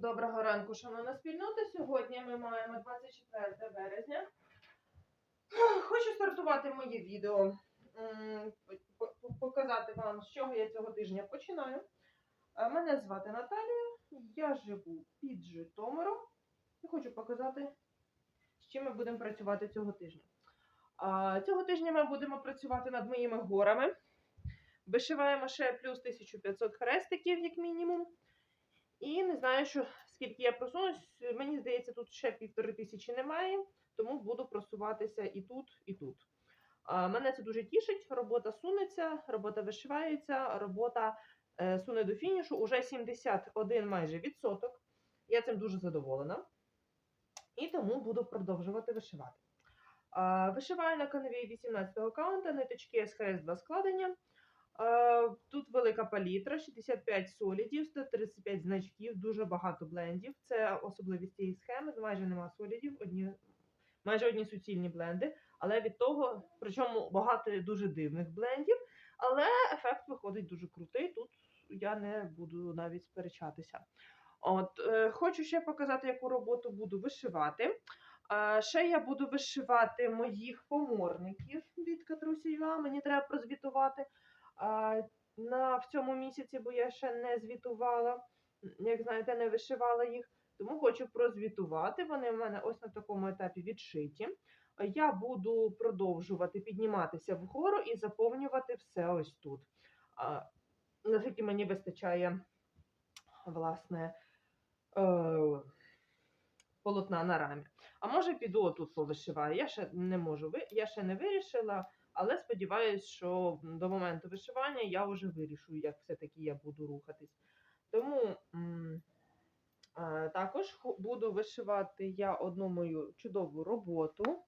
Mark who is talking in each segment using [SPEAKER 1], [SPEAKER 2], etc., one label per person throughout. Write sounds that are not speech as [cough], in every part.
[SPEAKER 1] Доброго ранку, шановна спільнота. Сьогодні ми маємо 24 березня. Хочу стартувати моє відео, показати вам, з чого я цього тижня починаю. Е, Мене звати Наталія, я живу під Житомиром і хочу показати, з чим ми будемо працювати цього тижня. Цього тижня ми будемо працювати над моїми горами. Вишиваємо ще плюс 1500 хрестиків, як мінімум. І не знаю, що скільки я просунусь. Мені здається, тут ще півтори тисячі немає, тому буду просуватися і тут, і тут. Мене це дуже тішить. Робота сунеться, робота вишивається, робота е, суне до фінішу. Уже 71 майже відсоток. Я цим дуже задоволена. І тому буду продовжувати вишивати. Вишиваю на канві 18 аккаунта, ниточки СХС 2 складення. Е, Тут велика палітра, 65 солідів, 135 значків, дуже багато блендів. Це особливість цієї схеми. Майже нема солідів, одні, майже одні суцільні бленди. Але від того, причому багато дуже дивних блендів, але ефект виходить дуже крутий. Тут я не буду навіть сперечатися. От, е, хочу ще показати, яку роботу буду вишивати. А, ще я буду вишивати моїх поморників від Катрусіва. Мені треба прозвітувати на в цьому місяці, бо я ще не звітувала. Як знаєте, не вишивала їх. Тому хочу прозвітувати. Вони в мене ось на такому етапі відшиті. Я буду продовжувати підніматися вгору і заповнювати все ось тут. Наскільки мені вистачає, власне, е, полотна на рамі. А може піду отут повишиваю. Я ще не можу, я ще не вирішила, але сподіваюся, що до моменту вишивання я вже вирішу, як все-таки я буду рухатись. Тому м, е, також буду вишивати я одну мою чудову роботу.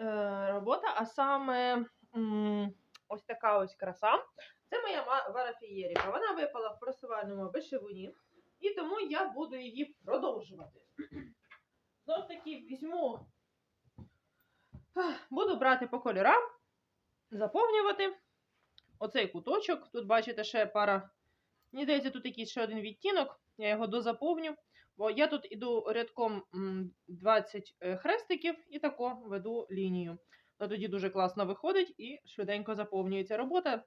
[SPEAKER 1] Е, робота, а саме м, ось така ось краса. Це моя ма- Вара Фієріка. Вона випала в просувальному вишивуні, і тому я буду її продовжувати. Знов таки візьму, буду брати по кольорам, заповнювати оцей куточок. Тут бачите ще пара. Мені здається, тут якийсь ще один відтінок. Я його дозаповню. Бо я тут іду рядком 20 е, хрестиків і тако веду лінію. То тоді дуже класно виходить і швиденько заповнюється робота.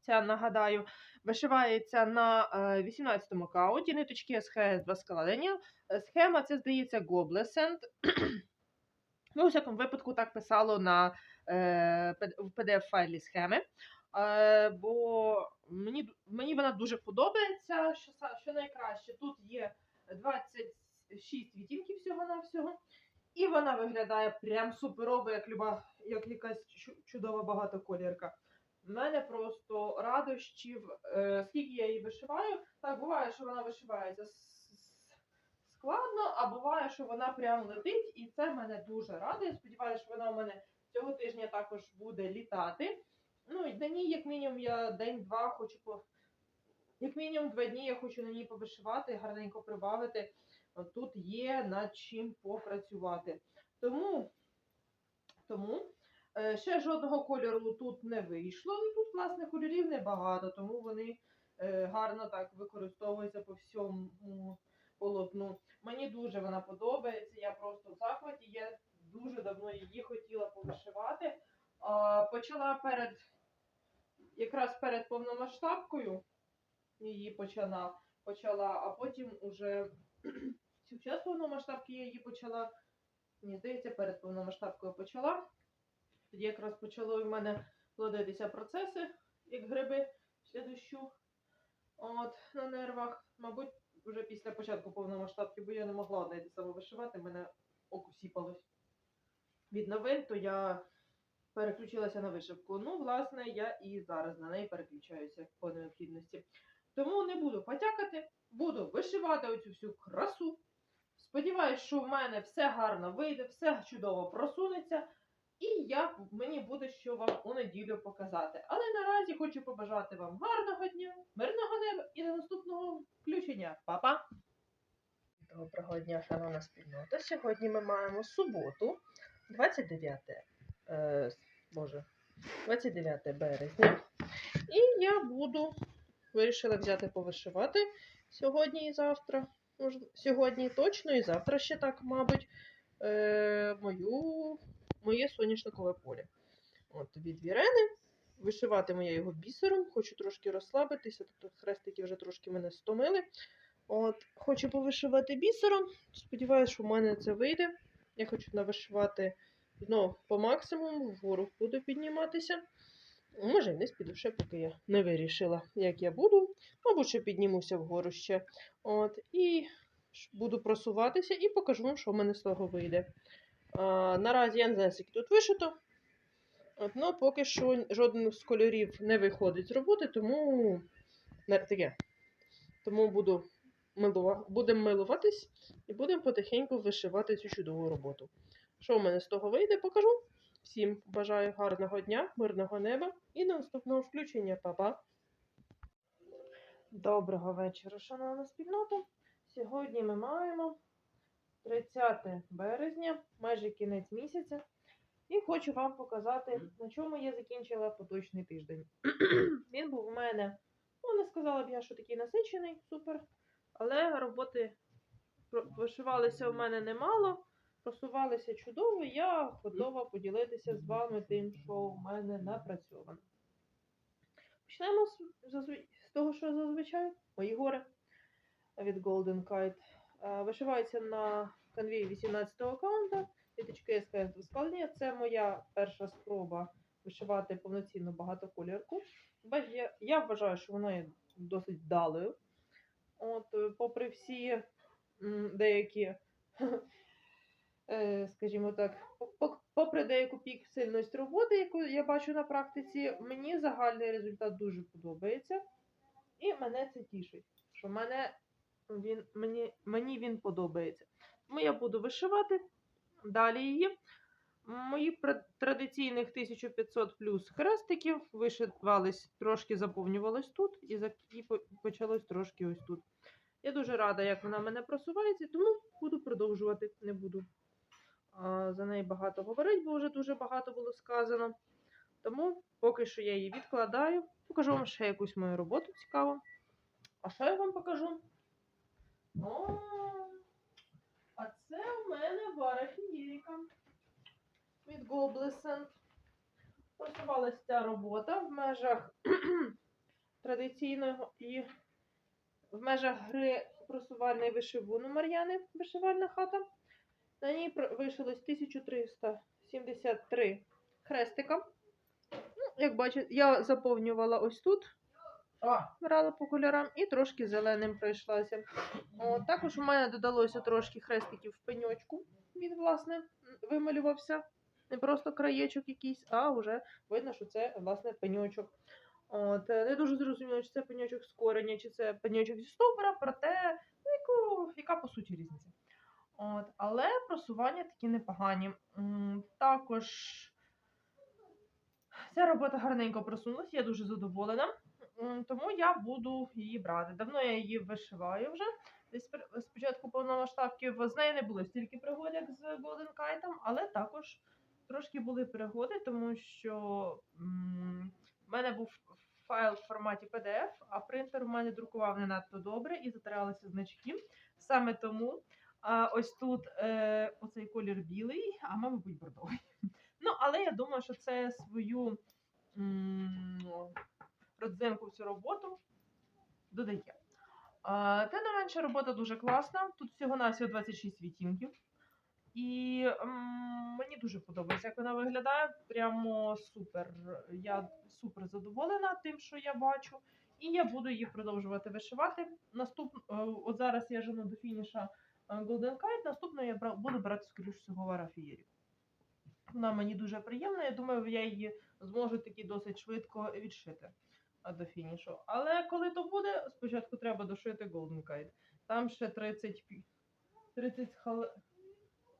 [SPEAKER 1] Ця, нагадаю, вишивається на е, 18-му кауті, ниточки СХС 2 складення. Е, Схема, це, здається, Goblescent. [clears throat] Ну, у всякому випадку, так писало на, е, в PDF-файлі схеми. Е, бо мені, мені вона дуже подобається. Що, що найкраще, тут є 26 відтінків всього-навсього. І вона виглядає прям суперово, як люба, як якась чу- чудова багатоколірка. В мене просто радощів, е, скільки я її вишиваю. Так, буває, що вона вишивається складно, а буває, що вона прям летить, і це мене дуже радує. Сподіваюся, що вона у мене цього тижня також буде літати. Ну, і на ній, як мінімум, я день-два хочу по. Як мінімум два дні я хочу на ній повишивати, гарненько прибавити. Тут є над чим попрацювати. Тому, тому е, ще жодного кольору тут не вийшло. Ну, тут, власне, кольорів небагато, тому вони е, гарно так використовуються по всьому полотну. Мені дуже вона подобається. Я просто в захваті. Я давно її хотіла повишивати. А, почала перед якраз перед повномасштабкою її почала, почала, а потім уже [clears throat] під час повномасштабки я її почала. Мені здається, перед повномасштабкою почала. Тоді якраз почали в мене плодитися процеси, як гриби після дощу. От, на нервах. Мабуть, вже після початку повномасштабки, бо я не могла одне те мене око сіпалось від новин, то я переключилася на вишивку. Ну, власне, я і зараз на неї переключаюся по необхідності. Тому не буду потякати, буду вишивати оцю всю красу. Сподіваюсь, що в мене все гарно вийде, все чудово просунеться, і я, мені буде що вам у неділю показати. Але наразі хочу побажати вам гарного дня, мирного неба і до наступного включення. Па-па! Доброго дня, шановна спільнота. Сьогодні ми маємо суботу, 29, е, боже, 29 березня. І я буду вирішила взяти повишивати сьогодні і завтра. Сьогодні точно і завтра ще так, мабуть, е, мою, моє соняшникове поле. От від Вірени. Вишиватиму я його бісером, хочу трошки розслабитися, тобто хрестики вже трошки мене стомили. От, хочу повишивати бісером. Сподіваюся, що в мене це вийде. Я хочу навишивати знову по максимуму, вгору буду підніматися. Може, вниз піду ще, поки я не вирішила, як я буду. Мабуть, що піднімуся вгору ще. От, і буду просуватися і покажу вам, що в мене з того вийде. А, наразі я не знаю, скільки тут вишито. От, ну, поки що жоден з кольорів не виходить з роботи, тому не таке. Тому буду милува... будемо милуватись і будемо потихеньку вишивати цю чудову роботу. Що в мене з того вийде, покажу. Всім бажаю гарного дня, мирного неба і до наступного включення. Па-па! Доброго вечора, шановна спільнота. Сьогодні ми маємо 30 березня, майже кінець місяця. І хочу вам показати, на чому я закінчила поточний тиждень. [clears throat] Він був у мене, ну не сказала б я, що такий насичений, супер. Але роботи вишивалися у мене немало, просувалися чудово. Я готова поділитися з вами тим, що у мене напрацьовано. Почнемо з, з того, що зазвичай мої гори від Golden Kite. Е, Вишивається на канві 18-го аккаунта. Ниточки СКС двоскальні. Це моя перша спроба вишивати повноцінну багатоколірку. Я, я вважаю, що вона є досить вдалою. От, е, попри всі деякі, е, скажімо так, по- по- попри деяку піксельність роботи, яку я бачу на практиці, мені загальний результат дуже подобається. І мене це тішить, що мене він, мені, мені він подобається. Тому я буду вишивати далі її. Мої пр- традиційних 1500 плюс хрестиків вишивались, трошки заповнювалось тут і, почалось трошки ось тут. Я дуже рада, як вона мене просувається, тому буду продовжувати. Не буду а, за неї багато говорити, бо вже дуже багато було сказано. Тому поки що я її відкладаю. Покажу вам ще якусь мою роботу цікаву. А що я вам покажу? О, а це у мене барахієріка від Гоблесен. Просувалася ця робота в межах [clears throat] традиційного і в межах гри просувальної вишивуну Мар'яни вишивальна хата. На ній вишилось 1373 хрестика. Ну, як бачите, я заповнювала ось тут, брала по кольорам і трошки зеленим пройшлася. О, також у мене додалося трошки хрестиків в пеньочку. Він, власне, вималювався. Не просто краєчок якийсь, а вже видно, що це, власне, пеньочок. От, е, не дуже зрозуміло, чи це пеньочок з кореня, чи це пеньочок зі стовбура, проте, ну, яку, яка по суті різниця. От, але просування такі непогані. Також ця робота гарненько просунулася, я дуже задоволена. Тому я буду її брати. Давно я її вишиваю вже. Десь спочатку повномасштабки з нею не було стільки пригод, як з Golden Kite, але також трошки були пригоди, тому що в мене був файл в форматі PDF, а принтер у мене друкував не надто добре і затиралися значки. Саме тому а, ось тут е, оцей колір білий, а мабуть бордовий. Ну, але я думаю, що це свою родзинку в цю роботу додає. А, Тим не менше, робота дуже класна. Тут всього-навсього 26 відтінків. І мені дуже подобається, як вона виглядає. Прямо супер. Я супер задоволена тим, що я бачу. І я буду її продовжувати вишивати. Наступ... е, От зараз я жену до фініша е, Golden Kite, наступно я буду брати, скоріш всього, Варафієрі. Вона мені дуже приємна. Я думаю, я її зможу таки досить швидко відшити до фінішу. Але коли то буде, спочатку треба дошити Golden Kite. Там ще 30 30 хал-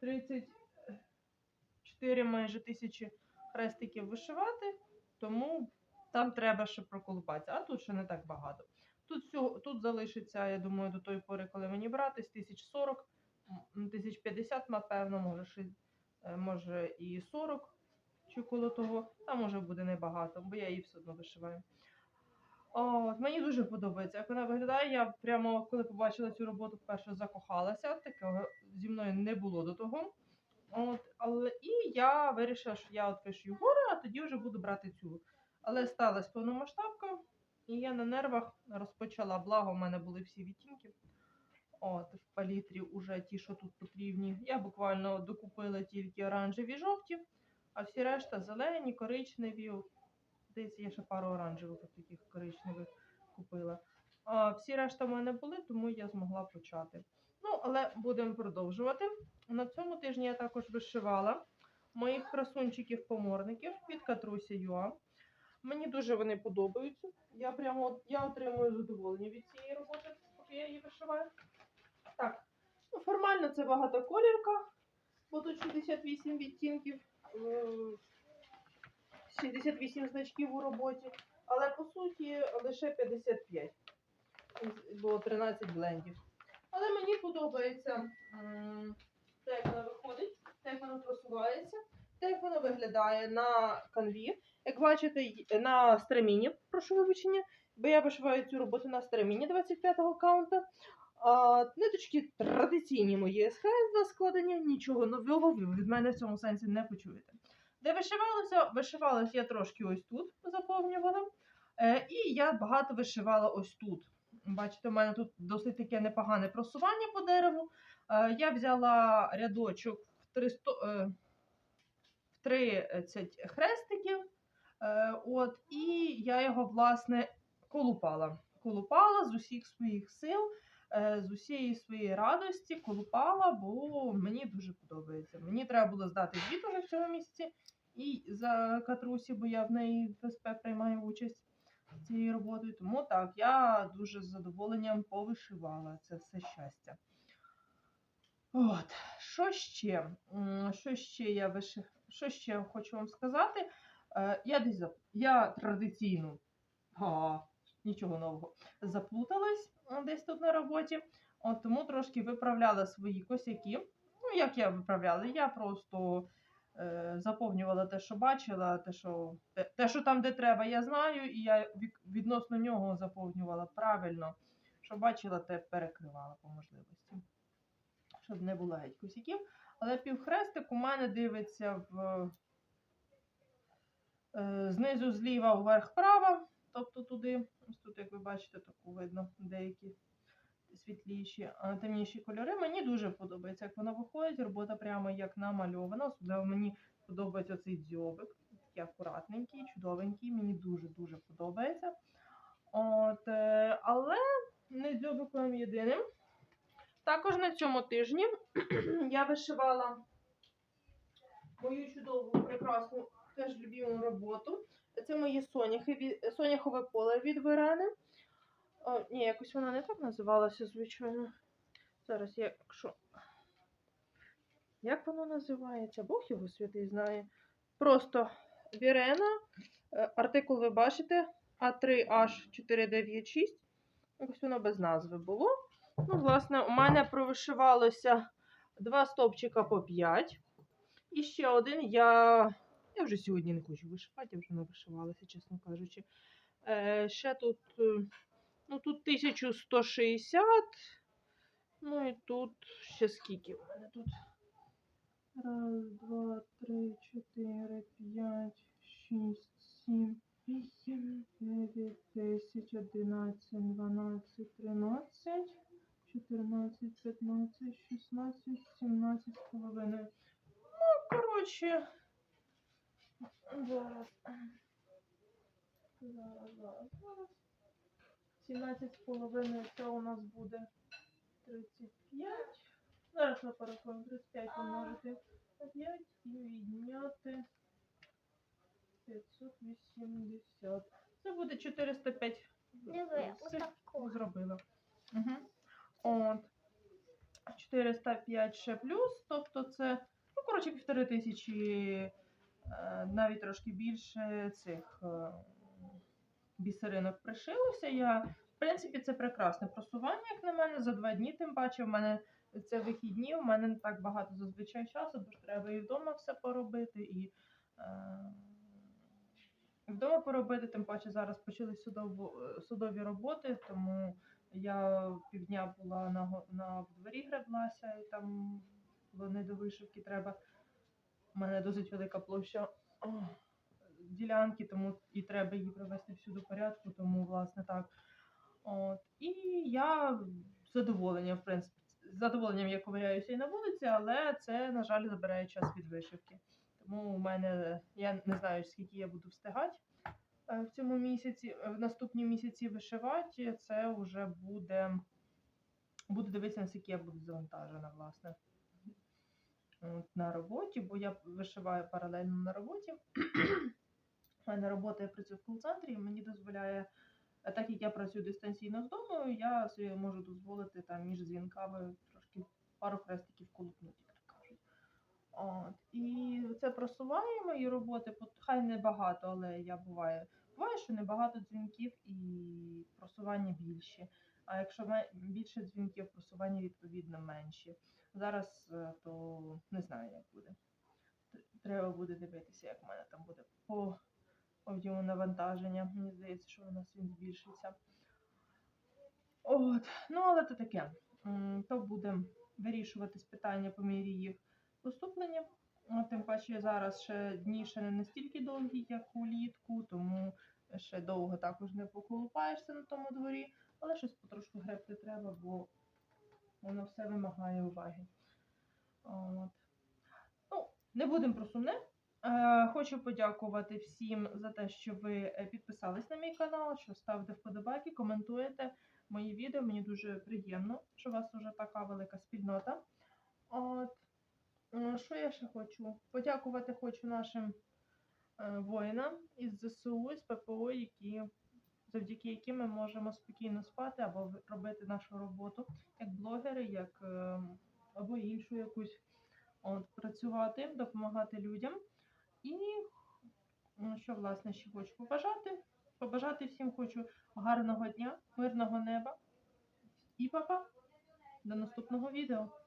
[SPEAKER 1] 34 майже тисячі хрестиків вишивати, тому там треба ще проколупатися. А тут ще не так багато. Тут, всього, тут залишиться, я думаю, до тої пори, коли мені брати, з 1040, м, 1050, напевно, може, е, може і 40 чи коло того. Там може буде небагато, бо я її все одно вишиваю. От, мені дуже подобається, як вона виглядає. Я прямо коли побачила цю роботу, вперше закохалася. Такого зі мною не було до того. От, але і я вирішила, що я от пишу гори, а тоді вже буду брати цю. Але сталася повномасштабка, і я на нервах розпочала. Благо, в мене були всі відтінки. От, в палітрі уже ті, що тут потрібні. Я буквально докупила тільки оранжеві жовті, а всі решта зелені, коричневі. Десь я ще пару оранжевих таких коричневих купила. А всі решта в мене були, тому я змогла почати. Ну, але будемо продовжувати. На цьому тижні я також вишивала моїх красунчиків-поморників від Катруся Юа. Мені дуже вони подобаються. Я прямо я отримую задоволення від цієї роботи, поки я її вишиваю. Так, ну, формально це багатоколірка, бо тут 68 відтінків, е, 68 значків у роботі, але по суті лише 55, із- бо 13 блендів. Але мені подобається те, як вона виходить, те, як вона просувається, те, як вона виглядає на канві. Як бачите, на стреміні, прошу вибачення, бо я вишиваю цю роботу на стреміні 25-го каунта. А, ниточки традиційні мої СХС для складення, нічого нового ви від мене в цьому сенсі не почуєте. Де вишивалося? Вишивалася я трошки ось тут заповнювала. Е, і я багато вишивала ось тут. Бачите, у мене тут досить таке непогане просування по дереву. Е, я взяла рядочок в 300, е, в 30 хрестиків. От, і я його, власне, колупала. Колупала з усіх своїх сил, з усієї своєї радості, колупала, бо мені дуже подобається. Мені треба було здати звіт уже в цьому місці і за Катрусі, бо я в неї в СП приймаю участь цією роботою. Тому так, я дуже з задоволенням повишивала це все щастя. От, що ще? Що ще я виши... Що ще хочу вам сказати? Е, я десь я традиційно, а, нічого нового, заплуталась десь тут на роботі. От тому трошки виправляла свої косяки. Ну, як я виправляла? Я просто заповнювала те, що бачила, те, що, те, що там, де треба, я знаю, і я відносно нього заповнювала правильно. Що бачила, те перекривала по можливості. Щоб не було геть косяків. Але півхрестик у мене дивиться в е, знизу зліва вверх вправо, тобто туди. Ось тут, як ви бачите, таку видно деякі світліші, а темніші кольори. Мені дуже подобається, як воно виходить. Робота прямо як намальована. Особливо мені подобається цей дзьобик. Такий акуратненький, чудовенький. Мені дуже-дуже подобається. От, е, але не дзьобиком єдиним. Також на цьому тижні [clears throat] я вишивала мою чудову, прекрасну, теж любиму роботу. Це мої соняхи, соняхове поле від Верени. О, ні, якось вона не так називалася, звичайно. Зараз якщо. Як воно називається? Бог його святий знає. Просто Вірена. Е, Артикул ви бачите А3H496. Якось воно без назви було. Ну, власне, у мене провишивалося два стовпчика по 5. І ще один я. Я вже сьогодні не хочу вишивати, я вже не вишивалася, чесно кажучи. Е, ще тут, е, ну, тут 1160. Ну і тут ще скільки у мене тут? Раз, два, три, чотири, п'ять, шість, сім, вісім, дев'ять, десять, одинадцять, дванадцять, тринадцять, чотирнадцять, п'ятнадцять, шістнадцять, сімнадцять з половиною. Ну, коротше. Зараз. Зараз, зараз, зараз. 17 з половиною це у нас буде 35. Зараз ми порахуємо 35 помножити на 5 і відняти 580. Це буде 405.
[SPEAKER 2] Диви, отако.
[SPEAKER 1] зробила. Угу. От. 405 ще плюс, тобто це, ну, коротше, півтори тисячі, е, навіть трошки більше цих е, бісеринок пришилося. Я, в принципі, це прекрасне просування, як на мене, за два дні, тим паче, в мене це вихідні, у мене не так багато зазвичай часу, бо ж треба і вдома все поробити, і е, вдома поробити, тим паче зараз почали судово, е, судові роботи, тому я півдня була на, на дворі греблася, і там не до вишивки треба. У мене досить велика площа ділянки, тому і треба її привести всю до порядку, тому власне так. От. І я з задоволенням, в принципі, з задоволенням я ковиряюся і на вулиці, але це, на жаль, забирає час від вишивки. Тому у мене я не знаю, скільки я буду встигати е, в цьому місяці, е, в наступні місяці вишивати. Це вже буде. Буду дивитися, наскільки я буду завантажена, власне. От, на роботі, бо я вишиваю паралельно на роботі. Мене робота я працюю в кол-центрі, мені дозволяє, так як я працюю дистанційно з дому, я собі можу дозволити там між дзвінками трошки пару хрестиків колупнути, як то кажуть. От. І це просуває мої роботи, хай не багато, але я буває. Буває, що небагато дзвінків і просування більші. А якщо більше дзвінків, просування відповідно менші. Зараз е, то не знаю, як буде. Треба буде дивитися, як в мене там буде по об'єму навантаження. Мені здається, що у нас він збільшиться. От, ну але то таке. То буде вирішуватись питання по мірі їх поступлення. Тим паче зараз ще дні ще не настільки довгі, як улітку, тому ще довго також не поколупаєшся на тому дворі, але щось потрошку гребти треба, бо воно все вимагає уваги. От. Ну, не будемо про сумне. Е, Хочу подякувати всім за те, що ви е, підписались на мій канал, що ставите вподобайки, коментуєте мої відео. Мені дуже приємно, що у вас вже така велика спільнота. От. Е, Що я ще хочу? Подякувати хочу нашим воїнам із ЗСУ, з ППО, які, завдяки яким ми можемо спокійно спати або робити нашу роботу як блогери, як е, або іншу якусь от, працювати, допомагати людям. І що власне ще хочу побажати? Побажати всім хочу гарного дня, мирного неба і папа. До наступного відео.